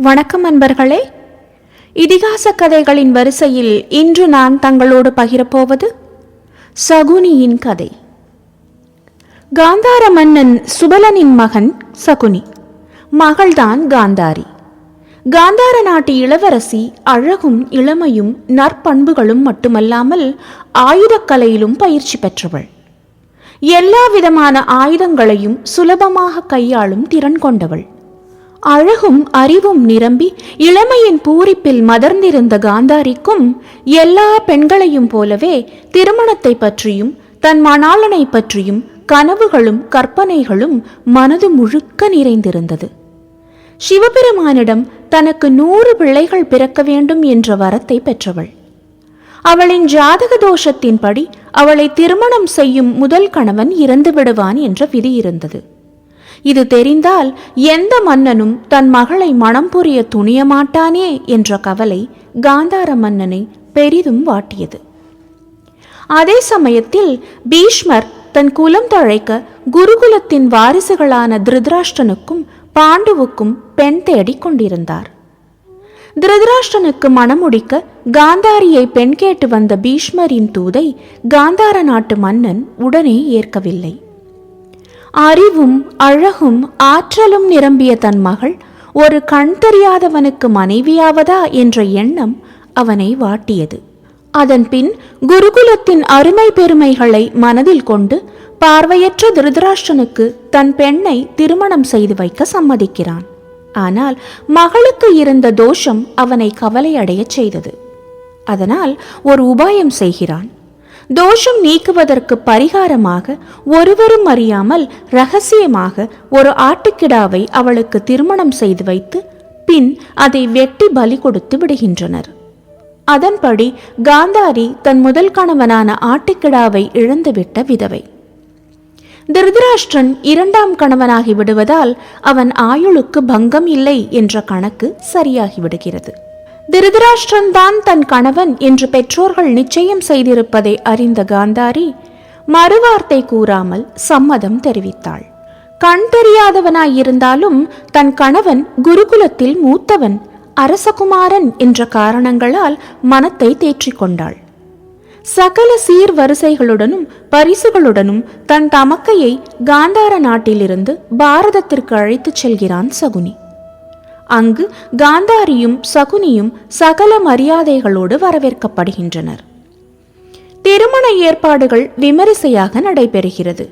வணக்கம் அன்பர்களே. இதிகாச கதைகளின் வரிசையில் இன்று நான் தங்களோடு பகிரப்போவது சகுனியின் கதை. காந்தார மன்னன் சுபலனின் மகன் சகுனி. மகள்தான் காந்தாரி. காந்தார நாட்டு இளவரசி அழகும் இளமையும் நற்பண்புகளும் மட்டுமல்லாமல் ஆயுதக்கலையிலும் பயிற்சி பெற்றவள். எல்லா விதமான ஆயுதங்களையும் சுலபமாக கையாளும் திறன் கொண்டவள். அழகும் அறிவும் நிரம்பி இளமையின் பூரிப்பில் மதர்ந்திருந்த காந்தாரிக்கும் எல்லா பெண்களையும் போலவே திருமணத்தை பற்றியும் தன் மணாளனை பற்றியும் கனவுகளும் கற்பனைகளும் மனது முழுக்க நிறைந்திருந்தது. சிவபெருமானிடம் தனக்கு நூறு பிள்ளைகள் பிறக்க வேண்டும் என்ற வரத்தை பெற்றவள். அவளின் ஜாதக தோஷத்தின்படி அவளை திருமணம் செய்யும் முதல் கணவன் இறந்து விடுவான் என்ற விதி இருந்தது. இது தெரிந்தால் எந்த மன்னனும் தன் மகளை மணம் புரிய துணிய மாட்டானே என்ற கவலை காந்தார மன்னனை பெரிதும் வாட்டியது. அதே சமயத்தில் பீஷ்மர் தன் குலம் தழைக்க குருகுலத்தின் வாரிசுகளான திருதராஷ்டனுக்கும் பாண்டுவுக்கும் பெண் தேடிக் கொண்டிருந்தார். திருதராஷ்டனுக்கு மணமுடிக்க காந்தாரியை பெண் கேட்டு வந்த பீஷ்மரின் தூதை காந்தார நாட்டு மன்னன் உடனே ஏற்கவில்லை. அறிவும் அழகும் ஆற்றலும் நிரம்பிய தன் மகள் ஒரு கண் தெரியாதவனுக்கு மனைவியாவதா என்ற எண்ணம் அவனை வாட்டியது. அதன்பின் குருகுலத்தின் அருமை பெருமைகளை மனதில் கொண்டு பார்வையற்ற திருதராஷ்டனுக்கு தன் பெண்ணை திருமணம் செய்து வைக்க சம்மதிக்கிறான். ஆனால் மகளுக்கு இருந்த தோஷம் அவனை கவலையடையச் செய்தது. அதனால் ஒரு உபாயம் செய்கிறான். தோஷம் நீக்குவதற்கு பரிகாரமாக ஒருவரும் அறியாமல் ரகசியமாக ஒரு ஆட்டுக்கிடாவை அவளுக்கு திருமணம் செய்து வைத்து பின் அதை வெட்டி பலி கொடுத்து விடுகின்றனர். அதன்படி காந்தாரி தன் முதல் கணவனான ஆட்டுக்கிடாவை இழந்துவிட்ட விதவை. திருதராஷ்டிரன் இரண்டாம் கணவனாகி விடுவதால் அவன் ஆயுளுக்கு பங்கம் இல்லை என்ற கணக்கு சரியாகி திருதராஷ்டிரன்தான் தன் கணவன் என்று பெற்றோர்கள் நிச்சயம் செய்திருப்பதை அறிந்த காந்தாரி மறுவார்த்தை கூறாமல் சம்மதம் தெரிவித்தாள். கண் தெரியாதவனாயிருந்தாலும் தன் கணவன் குருகுலத்தில் மூத்தவன் அரசகுமாரன் என்ற காரணங்களால் மனத்தை தேற்றிக் கொண்டாள் சகல சீர் வரிசைகளுடனும் பரிசுகளுடனும் தன் தமக்கையை காந்தார நாட்டிலிருந்து பாரதத்திற்கு அழைத்துச் செல்கிறான் சகுனி. அங்கு காந்தாரியும் சகுனியும் சகல மரியாதைகளோடு வரவேற்கப்படுகின்றனர். திருமண ஏற்பாடுகள் விமரிசையாக நடைபெறுகிறது.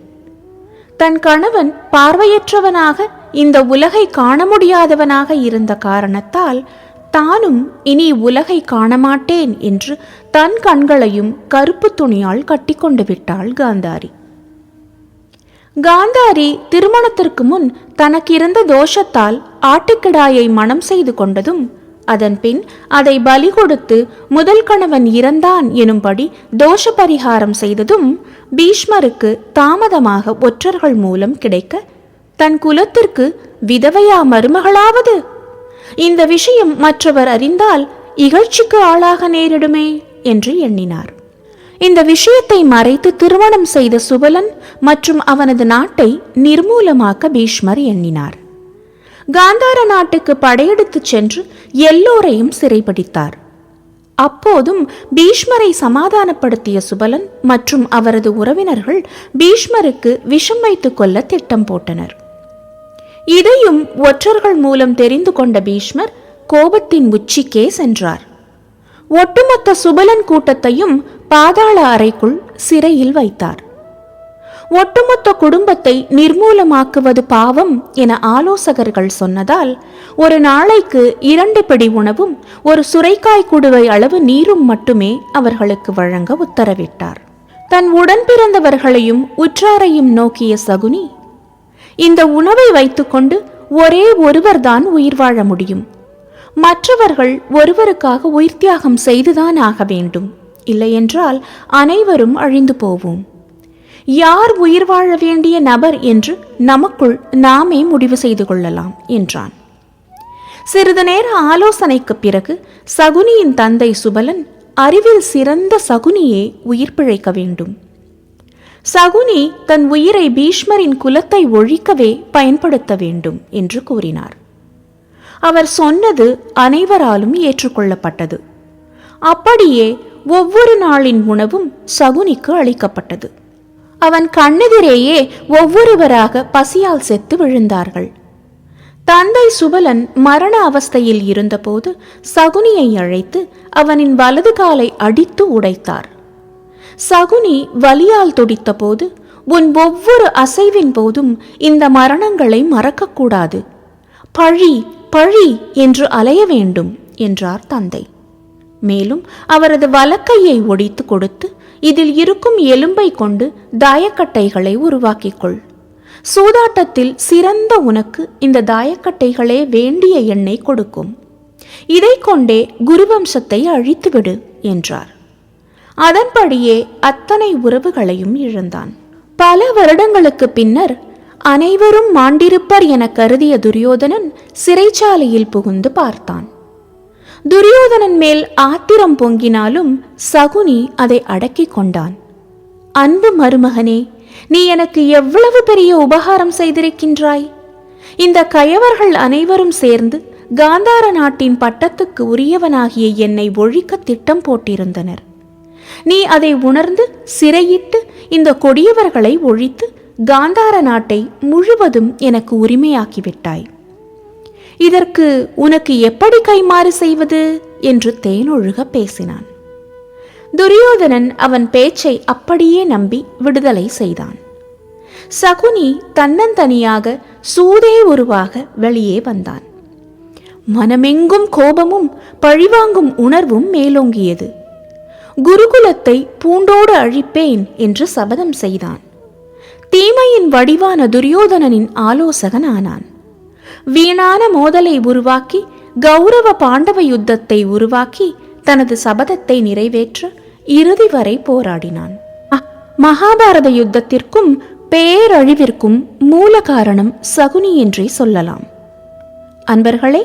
தன் கணவன் பார்வையற்றவனாக இந்த உலகை காண முடியாதவனாக இருந்த காரணத்தால் தானும் இனி உலகை காணமாட்டேன் என்று தன் கண்களையும் கருப்பு துணியால் கட்டிக்கொண்டு விட்டாள் காந்தாரி. காந்தாரி திருமணத்திற்கு முன் தனக்கிருந்த தோஷத்தால் ஆட்டுக்கிடாயை மனம் செய்து கொண்டதும் அதன்பின் அதை பலி கொடுத்து முதல் கணவன் இறந்தான் எனும்படி தோஷ பரிகாரம் செய்ததும் பீஷ்மருக்கு தாமதமாக ஒற்றர்கள் மூலம் கிடைக்க தன் குலத்திற்கு விதவையா மருமகளாவது? இந்த விஷயம் மற்றவர் அறிந்தால் இகழ்ச்சிக்கு ஆளாக நேரிடுமே என்று எண்ணினார். இந்த விஷயத்தை மறைத்து திருமணம் செய்த சுபலன் மற்றும் அவனது நாட்டை நிர்மூலமாக்க பீஷ்மர் எண்ணினார். காந்தார நாட்டுக்கு படையெடுத்துச் சென்று எல்லோரையும் சிறைப்பிடித்தார். அப்போதும் பீஷ்மரை சமாதானப்படுத்திய சுபலன் மற்றும் அவரது உறவினர்கள் பீஷ்மருக்கு விஷம் வைத்துக் கொள்ள திட்டம் போட்டனர். இதையும் ஒற்றர்கள் மூலம் தெரிந்து கொண்ட பீஷ்மர் கோபத்தின் உச்சிக்கே சென்றார். ஒட்டுமொத்த சுபலன் கூட்டத்தையும் பாதாள அறைக்குள் சிறையில் வைத்தார். ஒட்டுமொத்த குடும்பத்தை நிர்மூலமாக்குவது பாவம் என ஆலோசகர்கள் சொன்னதால் ஒரு நாளைக்கு இரண்டு பிடி உணவும் ஒரு சுரைக்காய் குடுவை அளவு நீரும் மட்டுமே அவர்களுக்கு வழங்க உத்தரவிட்டார். தன் உடன் பிறந்தவர்களையும் உற்றாரையும் நோக்கிய சகுனி இந்த உணவை வைத்துக்கொண்டு ஒரே ஒருவர்தான் உயிர் வாழ முடியும். மற்றவர்கள் ஒருவருக்காக உயிர் தியாகம் செய்துதான் ஆக வேண்டும். இல்லையென்றால் அனைவரும் அழிந்து போவோம். யார் உயிர் வாழ வேண்டிய நபர் என்று நமக்குள் நாமே முடிவு செய்து கொள்ளலாம் என்றான். சிறிது நேர ஆலோசனைக்குப் பிறகு சகுனியின் தந்தை சுபலன் அறிவில் சிறந்த சகுனியே உயிர் பிழைக்க வேண்டும். சகுனி தன் உயிரை பீஷ்மரின் குலத்தை ஒழிக்கவே பயன்படுத்த வேண்டும் என்று கூறினார். அவர் சொன்னது அனைவராலும் ஏற்றுக்கொள்ளப்பட்டது. அப்படியே ஒவ்வொரு நாளின் உணவும் சகுனிக்கு அளிக்கப்பட்டது. அவன் கண்ணெதிரேயே ஒவ்வொருவராக பசியால் செத்து விழுந்தார்கள். தந்தை சுபலன் மரண அவஸ்தையில் இருந்தபோது சகுனியை அழைத்து அவனின் வலது காலை அடித்து உடைத்தார். சகுனி வலியால் துடித்தபோது உன் ஒவ்வொரு அசைவின் போதும் இந்த மரணங்களை மறக்கக்கூடாது. பழி பழி என்று அலைய வேண்டும் என்றார் தந்தை. மேலும் அவரது வலக்கையை ஒடித்து கொடுத்து இதில் இருக்கும் எலும்பை கொண்டு தாயக்கட்டைகளை உருவாக்கிக் கொள் சூதாட்டத்தில் சிறந்த உனக்கு இந்த தாயக்கட்டைகளே வேண்டிய எண்ணெய் கொடுக்கும். இதை கொண்டே குருவம்சத்தை அழித்துவிடு என்றார். அதன்படியே அத்தனை உறவுகளையும் இழந்தான். பல வருடங்களுக்கு பின்னர் அனைவரும் மாண்டிருப்பர் என கருதிய துரியோதனன் சிறைச்சாலையில் புகுந்து பார்த்தான். துரியோதனன் மேல் ஆத்திரம் பொங்கினாலும் சகுனி அதை அடக்கிக் கொண்டான். அன்பு மருமகனே நீ எனக்கு எவ்வளவு பெரிய உபகாரம் செய்திருக்கின்றாய்? இந்த கயவர்கள் அனைவரும் சேர்ந்து காந்தார நாட்டின் பட்டத்துக்கு உரியவனாகிய என்னை ஒழிக்க திட்டம் போட்டிருந்தனர். நீ அதை உணர்ந்து சிறையிட்டு இந்த கொடியவர்களை ஒழித்து காந்தார நாட்டை முழுவதும் எனக்கு உரிமையாக்கிவிட்டாய். இதற்கு உனக்கு எப்படி கைமாறு செய்வது? என்று தேனொழுக பேசினான். துரியோதனன் அவன் பேச்சை அப்படியே நம்பி விடுதலை செய்தான். சகுனி தன்னந்தனியாக சூதே உருவாக வெளியே வந்தான். மனமெங்கும் கோபமும் பழிவாங்கும் உணர்வும் மேலோங்கியது. குருகுலத்தை பூண்டோடு அழிப்பேன் என்று சபதம் செய்தான். தீமையின் வடிவான துரியோதனனின் ஆலோசகன் ஆனான் வீணான மோதலை உருவாக்கி கௌரவ பாண்டவ யுத்தத்தை உருவாக்கி தனது சபதத்தை நிறைவேற்ற இறுதி வரை போராடினான். மகாபாரத யுத்தத்திற்கும் பேரழிவிற்கும் மூல காரணம் சகுனி என்றே சொல்லலாம். அன்பர்களே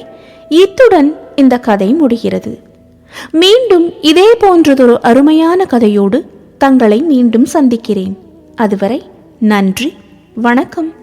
இத்துடன் இந்த கதை முடிகிறது. மீண்டும் இதே போன்றதொரு அருமையான கதையோடு தங்களை மீண்டும் சந்திக்கிறேன். அதுவரை நன்றி வணக்கம்.